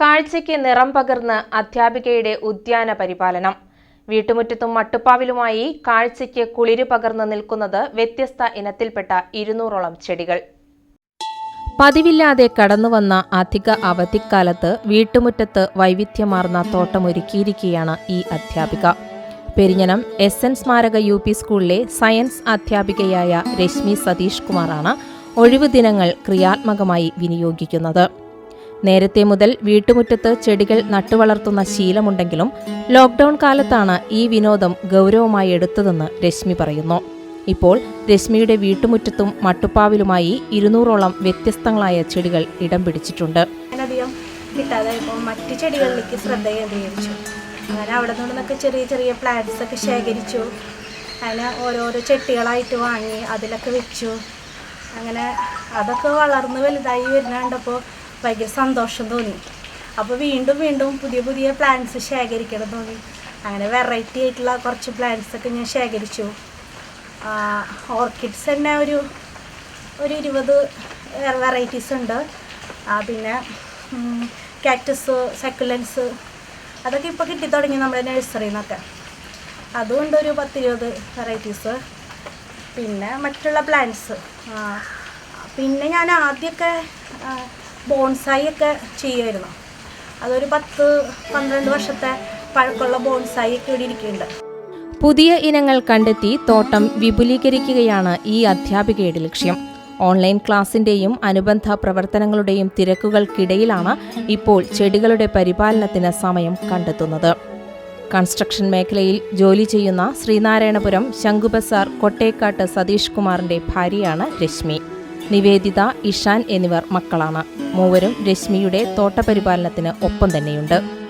കാഴ്ചയ്ക്ക് നിറം പകർന്ന് അധ്യാപികയുടെ ഉദ്യാന പരിപാലനം. വീട്ടുമുറ്റത്തും മട്ടുപ്പാവിലുമായി കാഴ്ചയ്ക്ക് കുളിര് പകർന്ന് നിൽക്കുന്നത് വ്യത്യസ്ത ഇനത്തിൽപ്പെട്ട ഇരുന്നൂറോളം ചെടികൾ. പതിവില്ലാതെ കടന്നുവന്ന അധിക അവധിക്കാലത്ത് വീട്ടുമുറ്റത്ത് വൈവിധ്യമാർന്ന തോട്ടമൊരുക്കിയിരിക്കുകയാണ് ഈ അധ്യാപിക. പെരിഞ്ഞനം എസ് എൻ സ്മാരക യു പി സ്കൂളിലെ സയൻസ് അധ്യാപികയായ രശ്മി സതീഷ് കുമാറാണ് ഒഴിവു ദിനങ്ങൾ ക്രിയാത്മകമായി വിനിയോഗിക്കുന്നത്. നേരത്തെ മുതൽ വീട്ടുമുറ്റത്ത് ചെടികൾ നട്ടുവളർത്തുന്ന ശീലമുണ്ടെങ്കിലും ലോക്ക്ഡൌൺ കാലത്താണ് ഈ വിനോദം ഗൗരവമായി എടുത്തതെന്ന് രശ്മി പറയുന്നു. ഇപ്പോൾ രശ്മിയുടെ വീട്ടുമുറ്റത്തും മട്ടുപ്പാവിലുമായി ഇരുന്നൂറോളം വ്യത്യസ്തങ്ങളായ ചെടികൾ ഇടം പിടിച്ചിട്ടുണ്ട്. അതിനധികം കിട്ടാതായപ്പോൾ മറ്റു ചെടികളിലേക്ക് ശ്രദ്ധ കേന്ദ്രീകരിച്ചു. അങ്ങനെ അവിടെ നിന്നൊക്കെ ചെറിയ ചെറിയ പ്ലാന്റ്സ് ഒക്കെ ശേഖരിച്ചു. അങ്ങനെ ഓരോരോ ചെട്ടികളായിട്ട് വാങ്ങി അതിലൊക്കെ വെച്ചു. അങ്ങനെ അതൊക്കെ വളർന്ന് വലുതായി വരുന്ന കണ്ടപ്പോൾ ഭയങ്കര സന്തോഷം തോന്നി. അപ്പോൾ വീണ്ടും വീണ്ടും പുതിയ പുതിയ പ്ലാന്റ്സ് ശേഖരിക്കണം തോന്നി. അങ്ങനെ വെറൈറ്റി ആയിട്ടുള്ള കുറച്ച് പ്ലാന്റ്സ് ഒക്കെ ഞാൻ ശേഖരിച്ചു. ഓർക്കിഡ്സ് തന്നെ ഒരു ഒരു ഇരുപത് വെറൈറ്റീസ് ഉണ്ട്. പിന്നെ കാക്ടസ് സെക്കുലൻസ് അതൊക്കെ ഇപ്പോൾ കിട്ടി തുടങ്ങി നമ്മുടെ നഴ്സറിയിൽ നിന്നൊക്കെ അതുകൊണ്ട് ഒരു പത്തിരുപത് വെറൈറ്റീസ് പിന്നെ മറ്റുള്ള പ്ലാന്റ്സ് പിന്നെ ഞാൻ ആദ്യമൊക്കെ ബോൺസായി ഒക്കെ ചെയ്യുമായിരുന്നു അതൊരു പത്ത് പന്ത്രണ്ട് വർഷത്തെ പഴക്കമുള്ള ബോൺസായി ഒക്കെ ഇവിടെ ഇരിക്കുന്നുണ്ട്. പുതിയ ഇനങ്ങൾ കണ്ടെത്തി തോട്ടം വിപുലീകരിക്കുകയാണ് ഈ അധ്യാപികയുടെ ലക്ഷ്യം. ഓൺലൈൻ ക്ലാസിന്റെയും അനുബന്ധ പ്രവർത്തനങ്ങളുടെയും തിരക്കുകൾക്കിടയിലാണ് ഇപ്പോൾ ചെടികളുടെ പരിപാലനത്തിന് സമയം കണ്ടെത്തുന്നത്. കൺസ്ട്രക്ഷൻ മേഖലയിൽ ജോലി ചെയ്യുന്ന ശ്രീനാരായണപുരം ശംഖുബസാർ കൊട്ടേക്കാട്ട് സതീഷ് കുമാറിന്റെ ഭാര്യയാണ് രശ്മി. നിവേദിത ഇഷാൻ എന്നിവർ മക്കളാണ്. മൂവരും രശ്മിയുടെ തോട്ടപരിപാലനത്തിന് ഒപ്പം തന്നെയുണ്ട്.